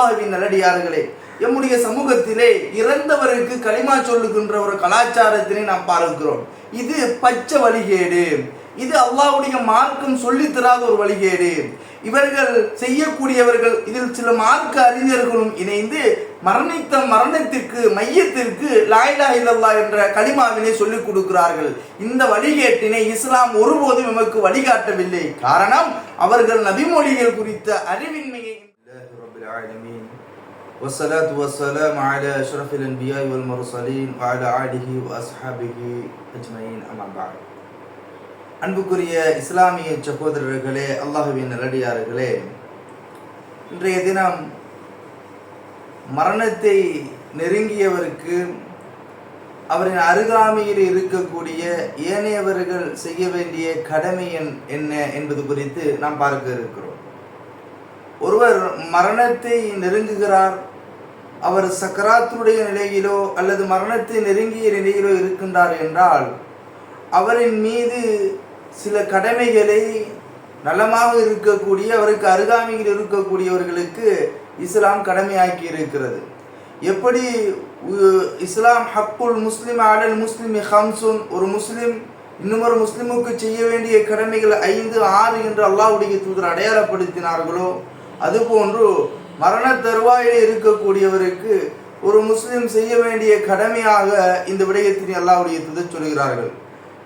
அல்லாஹ்வின் நல்லடியார்களே எம்முடைய சமூகத்திலே இறந்தவருக்கு களிமா சொல்லுகின்ற ஒரு கலாச்சாரத்தினை நாம் பார்க்கிறோம். இது பச்சை வழிகேடு. இது அல்லாவுடைய மார்க்கம் சொல்லித்தராத ஒரு வழிகேடு. இவர்கள் செய்யக்கூடியவர்கள் இதில் சில மார்க்க அறிஞர்களும் இணைந்து மரணித்த மரணத்திற்கு மையத்திற்கு லாயிலா இல்லல்லா என்ற களிமாவினை சொல்லிக் கொடுக்கிறார்கள். இந்த வழிகேட்டினை இஸ்லாம் ஒருபோதும் எமக்கு வழிகாட்டவில்லை. காரணம் அவர்கள் நபிமொழிகள் குறித்த அறிவின்மையை العالمين والصلاة والسلام على أشرف الأنبياء والمرسلين وعلى آله وأصحابه أجمعين أما بعد அன்புக்குரிய இஸ்லாமிய சகோதரர்களே அல்லாஹுவின் நல்லடியார்களே இன்றைய தினம் மரணத்தை நெருங்கியவருக்கு அவரின் அருகாமையில் இருக்கக்கூடிய ஏனையவர்கள் செய்ய வேண்டிய கடமை என்- என்ன என்பது குறித்து நாம் பார்க்க இருக்கிறோம் ஒருவர் மரணத்தை நெருங்குகிறார் அவர் சக்கராத்துடைய நிலையிலோ அல்லது மரணத்தை நெருங்கிய நிலையிலோ இருக்கின்றார் என்றால் அவரின் மீது சில கடமைகளை நலமாக இருக்கக்கூடிய அவருக்கு அருகாமையில் இருக்கக்கூடியவர்களுக்கு இஸ்லாம் கடமையாக்கி இருக்கிறது. எப்படி இஸ்லாம் ஹக்குல் முஸ்லிம் ஆடல் முஸ்லிம் ஹம்சுன் ஒரு முஸ்லிம் இன்னுமொரு முஸ்லிமுக்கு செய்ய வேண்டிய கடமைகள் ஐந்து ஆறு என்று அல்லாஹ்வுடைய தூதர் அடையாளப்படுத்தினார்களோ அதுபோன்று மரண தருவாயில் இருக்கக்கூடியவருக்கு ஒரு முஸ்லிம் செய்ய வேண்டிய கடமையாக இந்த விடயத்தினை அல்லாவுடைய தூதர் சொல்கிறார்கள்.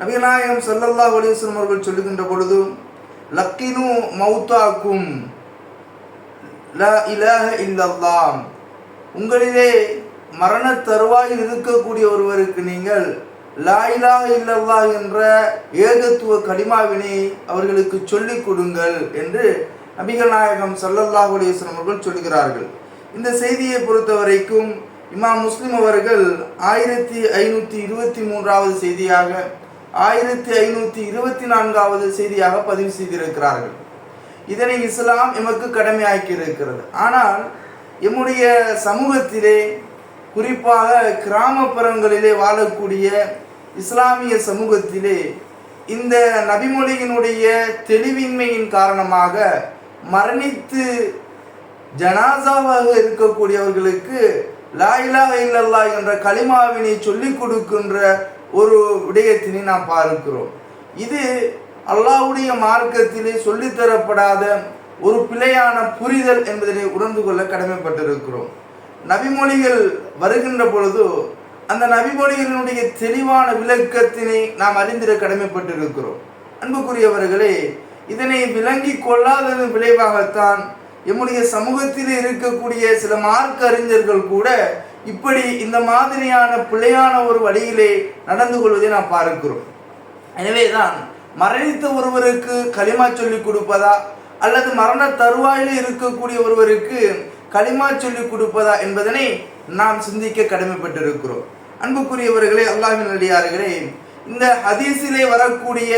நபிநாயகம் சல்லல்லா அலைஹி அவர்கள் சொல்லுகின்ற பொழுது லக்கினு மௌத்தாக்கும் லா இலாஹ இல்லல்லாஹ். உங்களிலே மரண தருவாயில் இருக்கக்கூடிய ஒருவருக்கு நீங்கள் லா இல்லல்லா என்ற ஏகத்துவ கடிமாவினை அவர்களுக்கு சொல்லிக் கொடுங்கள் என்று நபிகள் நாயகம் ஸல்லல்லாஹு அலிஸ்லம் அவர்கள் சொல்கிறார்கள். இந்த செய்தியை பொறுத்த வரைக்கும் இமாம் முஸ்லிம் அவர்கள் ஆயிரத்தி ஐநூற்றி இருபத்தி மூன்றாவது செய்தியாக ஆயிரத்தி ஐநூற்றி இருபத்தி நான்காவது செய்தியாக பதிவு செய்திருக்கிறார்கள். இதனை இஸ்லாம் எமக்கு கடமையாக்கி இருக்கிறது. ஆனால் எம்முடைய சமூகத்திலே குறிப்பாக கிராமப்புறங்களிலே வாழக்கூடிய இஸ்லாமிய சமூகத்திலே இந்த நபிமொழியினுடைய தெளிவின்மையின் காரணமாக மரணித்து ஜனாசாவாக இருக்கக்கூடியவர்களுக்கு லா இல்லல்லா என்ற களிமாவினை சொல்லிக் கொடுக்கின்ற ஒரு விடயத்தினை நாம் பார்க்கிறோம். இது அல்லாஹ்வுடைய மார்க்கத்திலே சொல்லித்தரப்படாத ஒரு பிழையான புரிதல் என்பதனை உணர்ந்து கொள்ள கடமைப்பட்டிருக்கிறோம். நபிமொழிகள் வருகின்ற பொழுது அந்த நபிமொழிகளினுடைய தெளிவான விளக்கத்தினை நாம் அறிந்திட கடமைப்பட்டிருக்கிறோம். அன்புக்குரியவர்களே இதனை விளங்கி கொள்ளாததன் விளைவாகத்தான் எம்முடைய சமூகத்தில் இருக்கக்கூடிய சில மார்க்க அறிஞர்கள் கூட இப்படி இந்த மாதிரியான பிழையான ஒரு வழியிலே நடந்து கொள்வதை நாம் பார்க்கிறோம். எனவேதான் மரணித்த ஒருவருக்கு களிமா சொல்லிக் கொடுப்பதா அல்லது மரண தருவாயில் இருக்கக்கூடிய ஒருவருக்கு களிமா சொல்லிக் கொடுப்பதா என்பதனை நாம் சிந்திக்க கடமைப்பட்டிருக்கிறோம். அன்புக்குரியவர்களே அல்லாஹின் அடியார்களே இந்த ஹதீஸிலே வரக்கூடிய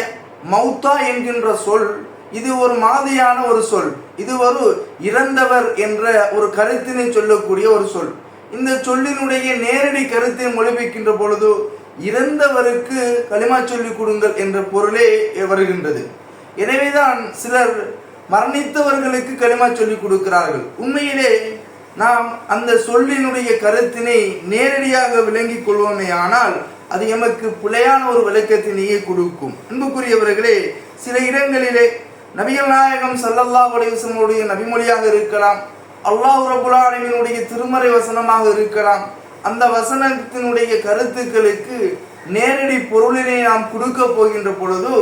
மௌத்தா என்கின்ற சொல் இது ஒரு மாதிரியான ஒரு சொல். இது ஒரு இறந்தவர் என்ற ஒரு கருத்தினை சொல்லக்கூடிய ஒரு சொல். இந்த சொல்லினுடைய நேரடி கருத்தை மொழிபிக்கின்ற பொழுது இறந்தவருக்கு களிமா சொல்லிக் கொடுங்கள் என்ற பொருளே வருகின்றது. எனவேதான் சிலர் மரணித்தவர்களுக்கு களிமா சொல்லிக் கொடுக்கிறார்கள். உண்மையிலே நாம் அந்த சொல்லினுடைய கருத்தினை நேரடியாக விளங்கிக் கொள்வோமே ஆனால் அது எமக்கு பிழையான ஒரு விளக்கத்தினையே கொடுக்கும். அன்புக்குரியவர்களே சில இடங்களிலே நபிகள் நாயகம் சல்லல்லா அலைஹி நபிமொழியாக இருக்கலாம் அல்லாஹ் ரபுல் திருமறை வசனமாக இருக்கலாம். அந்த வசனத்தினுடைய கருத்துக்களுக்கு நேரடி பொருளினை நாம் கொடுக்க போகின்ற பொழுது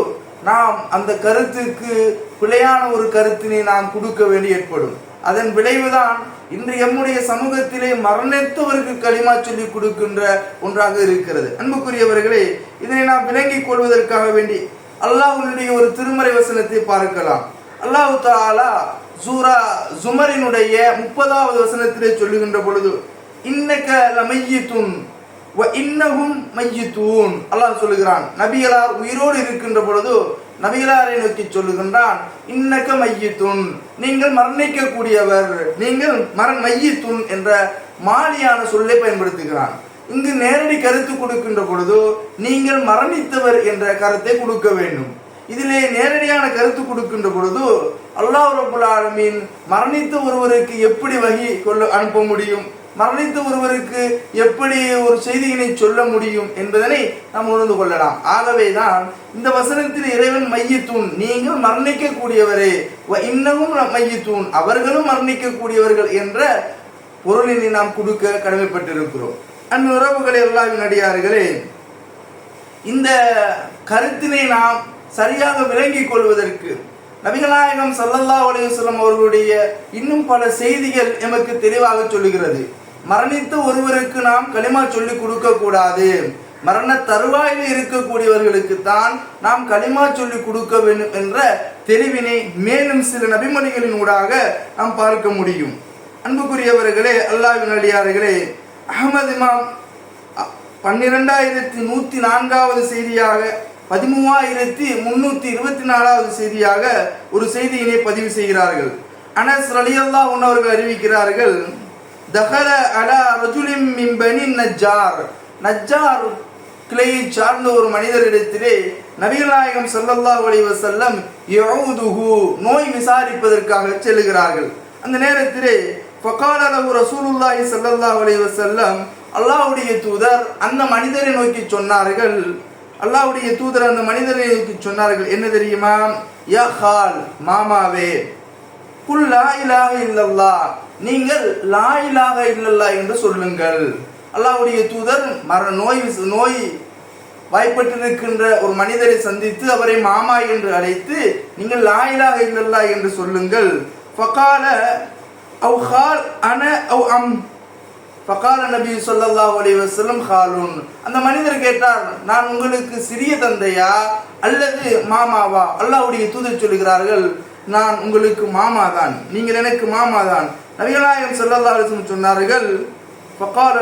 நாம் அந்த கருத்துக்கு பிழையான ஒரு கருத்தினை நாம் கொடுக்க வேண்டி ஏற்படும் அதன் விளைவுதான் இன்று எம்முடைய சமூகத்திலே மரணித்தவருக்கு களிமா சொல்லி கொடுக்கின்ற ஒன்றாக இருக்கிறது. அன்புக்குரியவர்களே இதனை நாம் விளங்கிக் கொள்வதற்காக வேண்டி அல்லாஹ்வுடைய ஒரு திருமறை வசனத்தை பார்க்கலாம். அல்லாஹ் தாலா சூரா ஜுமரினுடைய முப்பதாவது வசனத்திலே சொல்லுகின்ற பொழுது இன்னக லமையித்துன் வ மையித்தூன் அல்லாஹ் சொல்லுகிறான். நபிகளார் உயிரோடு இருக்கின்ற பொழுது நபிகளாரை நோக்கி சொல்லுகின்றான் இன்னக்க மையத்துன். நீங்கள் மரணிக்கக்கூடியவர் நீங்கள் மர மையத்துன் என்ற மாலியான சொல்லை பயன்படுத்துகிறான். இங்கு நேரடி கருத்து கொடுக்கின்ற பொழுது நீங்கள் மரணித்தவர் என்ற கருத்தை கொடுக்க வேண்டும். இதிலே நேரடியான கருத்து கொடுக்கின்ற பொழுது அல்லாஹ் ரபுல் ஆலமின் மரணித்த ஒருவருக்கு எப்படி வகி கொள்ள அனுப்ப முடியும்? மரணித்த ஒருவருக்கு எப்படி ஒரு செய்தியினை சொல்ல முடியும் என்பதனை நாம் உணர்ந்து கொள்ளலாம். ஆகவேதான் இந்த வசனத்தில் இறைவன் மையத்தூண் நீங்கள் மரணிக்க கூடியவரே இன்னமும் மையத்தூண் அவர்களும் மரணிக்க கூடியவர்கள் என்ற பொருளினை நாம் கொடுக்க கடமைப்பட்டிருக்கிறோம். அன்பு உறவுகளை எல்லாம் நடிகார்களே இந்த கருத்தினை நாம் சரியாக விளங்கிக் கொள்வதற்கு நபிகநாயகம் சல்லல்லா அலையுஸ்லம் அவர்களுடைய இன்னும் பல செய்திகள் எமக்கு தெளிவாக சொல்லுகிறது. மரணித்த ஒருவருக்கு நாம் களிமா சொல்லிக் கொடுக்க கூடாது மரண தருவாயில் இருக்கக்கூடியவர்களுக்கு தான் நாம் களிமா சொல்லி கொடுக்க வேண்டும் என்ற தெளிவினை மேலும் சில நபிமொழிகளின் ஊடாக நாம் பார்க்க முடியும். அன்புக்குரியவர்களே அல்லாவின் அடியார்களே அகமது இமாம் பன்னிரெண்டாயிரத்தி நூத்தி நான்காவது செய்தியாக பதிமூவாயிரத்தி முன்னூத்தி இருபத்தி நாலாவது செய்தியாக ஒரு செய்தியினை பதிவு செய்கிறார்கள். அனஸ் ரலியல்லா உன்னவர்கள் அறிவிக்கிறார்கள் தஹல அலா ரஜுலிம் மின் பனி நஜ்ஜார் நஜ்ஜார் கிளையை சார்ந்த ஒரு மனிதரிடத்திலே நபிகள் நாயகம் ஸல்லல்லாஹு அலைஹி வஸல்லம் யஊதுஹு நோய் விசாரிப்பதற்காக செல்கிறார்கள் அந்த நேரத்திலே ஃபகால லஹு ரசூலுல்லாஹி ஸல்லல்லாஹு அலைஹி வஸல்லம் அல்லாஹ்வுடைய தூதர் அந்த மனிதரை நோக்கி சொன்னார்கள். அல்லாஹ்வுடைய தூதர் அந்த மனிதரை நோக்கி சொன்னார்கள். என்ன தெரியுமா? யா ஹால் மாமாவே குல் லா இலாஹ இல்லல்லாஹ் நீங்கள் லாயிலாக இல்லல்லா என்று சொல்லுங்கள். அல்லாவுடைய தூதர் மர நோய் நோய் வாய்ப்பட்டிருக்கின்ற ஒரு மனிதரை சந்தித்து அவரை மாமா என்று அழைத்து நீங்கள் லாயிலாக இல்லல்லா என்று சொல்லுங்கள். ஃபகால அவு ஹால் அன அவ் அம். ஃபகால நபி சொல்லல்லாஹ் அலைஹி வசலம் ஹாலுன். அந்த மனிதர் கேட்டார் நான் உங்களுக்கு சிறிய தந்தையா அல்லது மாமாவா? அல்லாவுடைய தூதர் சொல்லுகிறார்கள் நான் உங்களுக்கு மாமா தான் நீங்கள் எனக்கு மாமா தான் நபிகளாயம் சொன்னார்கள் ஃபகால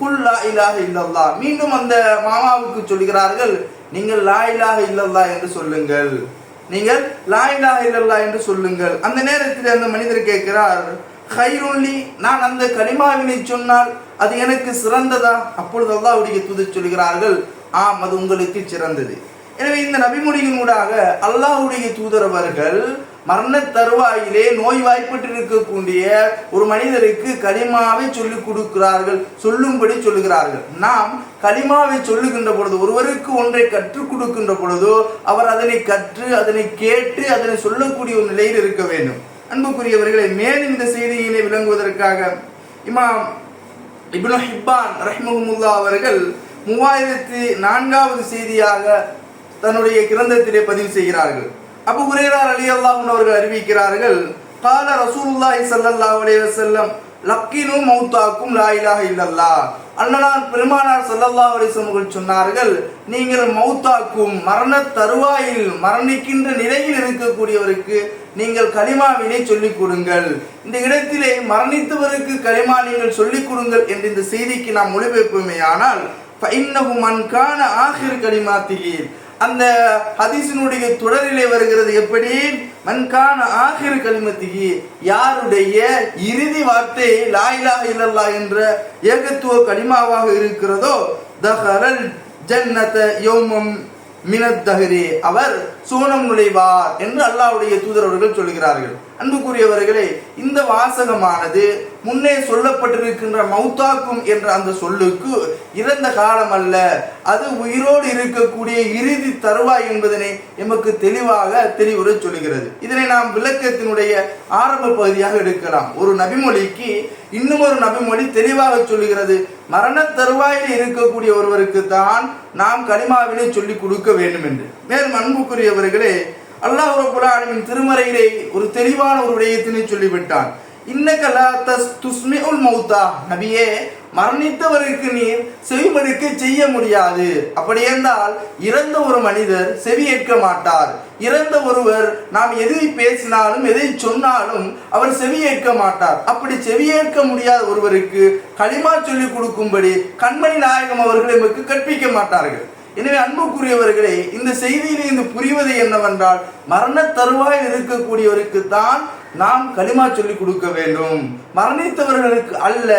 குல் லா இலாஹ மீண்டும் அந்த மாமாவுக்கு சொல்கிறார்கள் நீங்கள் லா இலாஹ என்று சொல்லுங்கள். நீங்கள் லா இலாஹ என்று சொல்லுங்கள். அந்த நேரத்தில் அந்த மனிதர் கேட்கிறார் ஹைருல்லி நான் அந்த கலிமாவினை சொன்னால் அது எனக்கு சிறந்ததா? அப்பொழுது உடைய தூதர் சொல்கிறார்கள் ஆம் அது உங்களுக்கு சிறந்தது. எனவே இந்த நபிமொழியின் ஊடாக அல்லாஹ்வுடைய தூதரவர்கள் மரண தருவாயிலே நோய்வாய்ப்பட்டிருக்கக்கூடிய ஒரு மனிதருக்கு களிமாவை சொல்லிக் கொடுக்கிறார்கள் சொல்லும்படி சொல்லுகிறார்கள். நாம் கலிமாவை சொல்லுகின்ற பொழுது ஒருவருக்கு ஒன்றை கற்றுக் கொடுக்கின்ற பொழுதோ அவர் அதனை கற்று அதனை கேட்டு அதனை சொல்லக்கூடிய ஒரு நிலையில் இருக்க வேண்டும். அன்புக்குரியவர்களை மேலும் இந்த செய்தியினை விளங்குவதற்காக இமாம் இப்னு ஹிப்பான் ரஹ்மஹமுல்லா அவர்கள் மூவாயிரத்தி நான்காவது செய்தியாக தன்னுடைய கிரந்தத்திலே பதிவு செய்கிறார்கள். அபு குரேரா அலி அல்லாஹ் அவர்கள் அறிவிக்கிறார்கள் கால ரசூலுல்லாஹி ஸல்லல்லாஹு அலைஹி வஸல்லம் லக்கினு மௌத்தாக்கும் லா இலாஹ இல்லல்லாஹ். அண்ணனார் பெருமானார் ஸல்லல்லாஹு அலைஹி வஸல்லம் சொன்னார்கள் நீங்கள் மௌத்தாக்கும் மரண தருவாயில் மரணிக்கின்ற நிலையில் இருக்கக்கூடியவருக்கு நீங்கள் கலிமாவினை சொல்லிக் கொடுங்கள். இந்த இடத்திலே மரணித்தவருக்கு கலிமா நீங்கள் சொல்லிக் கொடுங்கள் என்ற இந்த செய்திக்கு நாம் மொழிபெயர்ப்போமே ஆனால் ஃபைன்னஹு மன் கான ஆஹிர் கலிமாத்திகி அந்த ஹதீசினுடைய தொடரிலே வருகிறது எப்படி? மன்கான ஆகிரு கலிமத்திகி யாருடைய இறுதி வார்த்தை லாயிலா இல்லல்லா என்ற ஏகத்துவ கனிமாவாக இருக்கிறதோ தஹரல் ஜன்னத யோமம் மினத்தஹரி அவர் சூனம் நுழைவார் என்று அல்லாவுடைய தூதர் அவர்கள் சொல்கிறார்கள். அன்புக்குரியவர்களே இந்த வாசகமானது முன்னே சொல்லப்பட்டிருக்கின்ற மௌத்தாக்கும் என்ற அந்த சொல்லுக்கு இறந்த காலம் அல்ல. அது உயிரோடு இருக்கக்கூடிய இறுதி தருவாய் என்பதனை எமக்கு தெளிவாக தெளிவுரை சொல்கிறது. இதனை நாம் விளக்கத்தினுடைய ஆரம்ப பகுதியாக எடுக்கலாம். ஒரு நபிமொழிக்கு இன்னும் ஒரு நபிமொழி தெளிவாக சொல்லுகிறது. மரண தருவாயில் இருக்கக்கூடிய ஒருவருக்கு தான் நாம் களிமாவினை சொல்லிக் கொடுக்க வேண்டும் என்று மேலும் அன்புக்குரியவர்களே அல்லாஹ் ரபுல்லாலமின் திருமறையிலே ஒரு தெளிவான ஒரு விடயத்தினை சொல்லிவிட்டான். இன்னக்கலா தஸ் துஸ்மிஉல் மௌத்தா. நபியே மரணித்தவருக்கு நீர் செவிமடுக்க செய்ய முடியாது. அப்படி என்றால் இறந்த ஒரு மனிதர் செவி ஏற்க மாட்டார். இறந்த ஒருவர் நாம் எதை பேசினாலும் எதை சொன்னாலும் அவர் செவி ஏற்க மாட்டார். அப்படி செவி ஏற்க முடியாத ஒருவருக்கு களிமா சொல்லிக் கொடுக்கும்படி கண்மணி நாயகம் அவர்கள் எமக்கு கற்பிக்க மாட்டார்கள். எனவே அன்புக்குரியவர்களே இந்த செய்தியிலே இந்த புரிவது என்னவென்றால் மரண தருவாயில் இருக்கக்கூடியவருக்கு தான் நாம் களிமா சொல்லிக் கொடுக்க வேண்டும். மரணித்தவர்களுக்கு அல்ல.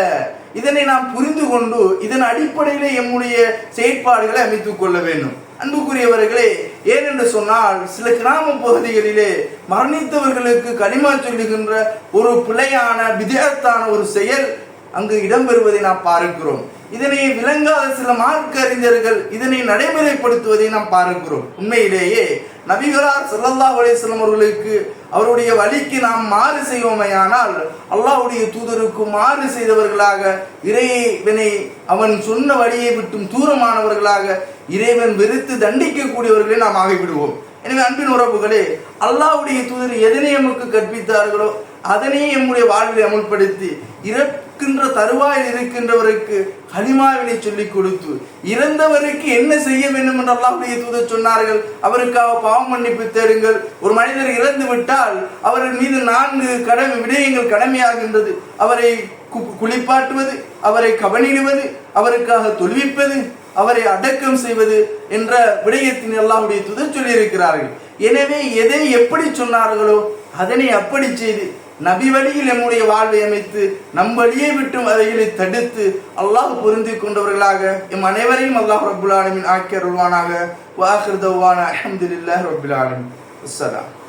இதனை நாம் புரிந்து கொண்டு இதன் அடிப்படையிலே எம்முடைய செயற்பாடுகளை அமைத்துக் கொள்ள வேண்டும். அன்புக்குரியவர்களே ஏனென்று சொன்னால் சில கிராம பகுதிகளிலே மரணித்தவர்களுக்கு களிமா சொல்லுகின்ற ஒரு பிழையான விதேகத்தான ஒரு செயல் அங்கு இடம்பெறுவதை நாம் பார்க்கிறோம். இதனை விளங்காத சில மார்க்க அறிஞர்கள் இதனை நடைமுறைப்படுத்துவதை நாம் பார்க்கிறோம். உண்மையிலேயே நபிகளார் சல்லல்லா அலைஹி அவர்களுக்கு அவருடைய வழிக்கு நாம் மாறு செய்வோமையானால் அல்லாஹுடைய தூதருக்கு மாறு செய்தவர்களாக இறைவனை அவன் சொன்ன வழியை விட்டும் தூரமானவர்களாக இறைவன் வெறுத்து தண்டிக்கக்கூடியவர்களை நாம் ஆகிவிடுவோம். எனவே அன்பின் உறவுகளே அல்லாவுடைய தூதர் எதனை நமக்கு கற்பித்தார்களோ அதனை எம்முடைய வாழ்வில் அமுல்படுத்தி இறக்கின்ற தருவாயில் இருக்கின்றவருக்கு கலிமாவினை சொல்லிக் கொடுத்து இறந்தவருக்கு என்ன செய்ய வேண்டும் என்று அல்லாஹுடைய தூதர் சொன்னார்கள். அவருக்காக பாவம் மன்னிப்பு தேடுங்கள். ஒரு மனிதர் இறந்து விட்டால் அவர்கள் மீது நான்கு கடமை விடயங்கள் கடமையாகின்றது. அவரை கு- குளிப்பாட்டுவது அவரை கவனிடுவது அவருக்காக தொழுவிப்பது அவரை அடக்கம் செய்வது என்ற விடயத்தின் அல்லாஹ்வுடைய தூதர் சொல்லியிருக்கிறார்கள். எனவே எதை எப்படி சொன்னார்களோ அதனை அப்படி செய்து நபி வழியில் நம்முடைய வாழ்வை அமைத்து நம் வழியை விட்டும் அவைகளை தடுத்து அல்லாஹ் பொருந்தி கொண்டவர்களாக எம் அனைவரையும் அல்லாஹ் ரபுல் ஆலமின் ஆக்கி அருள்வானாக. வாஹிர் தவான அஹமதுல்லாஹ் ரபுல் ஆலமின். அஸ்ஸலாம்